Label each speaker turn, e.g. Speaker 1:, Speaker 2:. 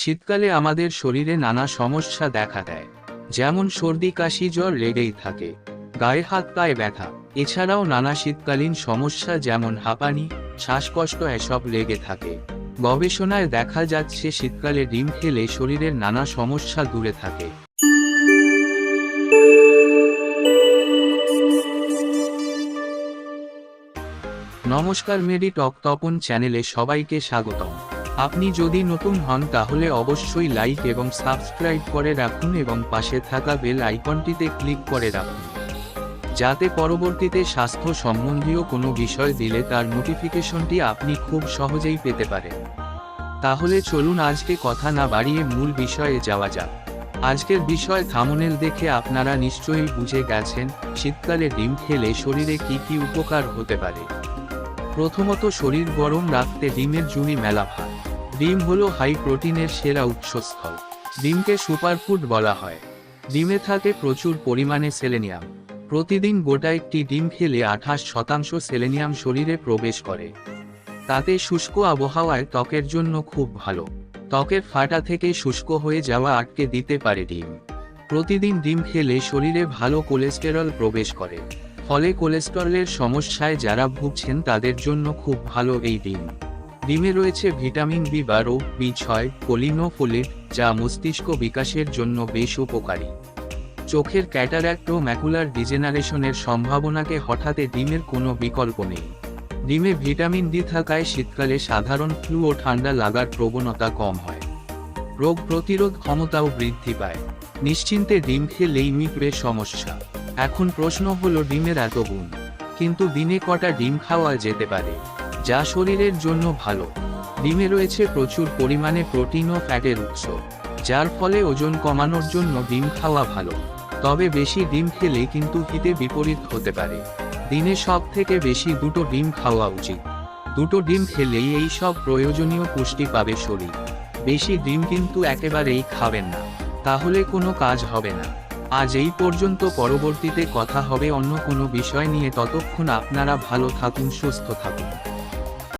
Speaker 1: শীতকালে আমাদের শরীরে নানা সমস্যা দেখা দেয়, যেমন সর্দি, কাশি, জ্বর লেগেই থাকে, গায়ে হাত, পায়ে ব্যথা, এছাড়াও নানা শীতকালীন সমস্যা যেমন হাঁপানি, শ্বাসকষ্ট এসব লেগে থাকে। গবেষণায় দেখা যাচ্ছে শীতকালে ডিম খেলে শরীরের নানা সমস্যা দূরে থাকে। নমস্কার মেরি টক তপন চ্যানেলে সবাইকে স্বাগতম। আপনি যদি নতুন হন তাহলে অবশ্যই লাইক এবং সাবস্ক্রাইব করে রাখুন এবং পাশে থাকা বেল আইকনটিতে ক্লিক করে রাখুন। যাতে পরবর্তীতে স্বাস্থ্য সম্বন্ধীয় কোনো বিষয় দিলে তার নোটিফিকেশনটি আপনি খুব সহজেই পেতে পারেন। তাহলে চলুন আজকে কথা না বাড়িয়ে মূল বিষয়ে যাওয়া যাক। আজকের বিষয় থামনেল দেখে আপনারা নিশ্চয়ই বুঝে গেছেন, শীতকালে ডিম খেলে শরীরে কি কি উপকার হতে পারে। প্রথমত শরীর গরম রাখতে ডিমের জুড়ি মেলা ভাত ডিম হলো হাই প্রোটিনের সেরা উৎসস্থল। ডিমকে সুপারফুড বলা হয়। ডিমে থাকে প্রচুর পরিমাণে সেলেনিয়াম প্রতিদিন গোটা একটি ডিম খেলে আঠাশ শতাংশ সেলেনিয়াম শরীরে প্রবেশ করে। তাতে শুষ্ক আবহাওয়ায় ত্বকের জন্য খুব ভালো। ত্বকের ফাটা থেকে শুষ্ক হয়ে যাওয়া আটকে দিতে পারে ডিম। প্রতিদিন ডিম খেলে শরীরে ভালো কোলেস্টেরল প্রবেশ করে। ফলে কোলেস্টেরলের সমস্যায় যারা ভুগছেন তাদের জন্য খুব ভালো এই ডিম। ডিমে রয়েছে ভিটামিন বি বারো, বি ছয়, কোলিনোফোলিট, যা মস্তিষ্ক বিকাশের জন্য বেশ উপকারী। চোখের ক্যাটারাক্ট ও ম্যাকুলার ডিজেনারেশনের সম্ভাবনাকে হঠাতে ডিমের কোনো বিকল্প নেই। ডিমে ভিটামিন ডি থাকায় শীতকালে সাধারণ ফ্লু ও ঠান্ডা লাগার প্রবণতা কম হয়। রোগ প্রতিরোধ ক্ষমতাও বৃদ্ধি পায়। নিশ্চিন্তে ডিম খেলেই মিটবে সমস্যা। এখন প্রশ্ন হলো, ডিমের এত গুণ। কিন্তু দিনে কটা ডিম খাওয়া যেতে পারে? যা শরীরের জন্য ভালো। ডিমে রয়েছে প্রচুর পরিমাণে প্রোটিন ও ফ্যাটের উৎস, যার ফলে ওজন কমানোর জন্য ডিম খাওয়া ভালো। তবে বেশি ডিম খেলে কিন্তু হিতে বিপরীত হতে পারে। দিনে সব থেকে বেশি দুটো ডিম খাওয়া উচিত। দুটো ডিম খেলেই এই সব প্রয়োজনীয় পুষ্টি পাবে শরীর। বেশি ডিম কিন্তু একেবারেই খাবেন না। তাহলে কোনো কাজ হবে না। আজ এই পর্যন্ত, পরবর্তীতে কথা হবে অন্য কোনো বিষয় নিয়ে। ততক্ষণ আপনারা ভালো থাকুন, সুস্থ থাকুন।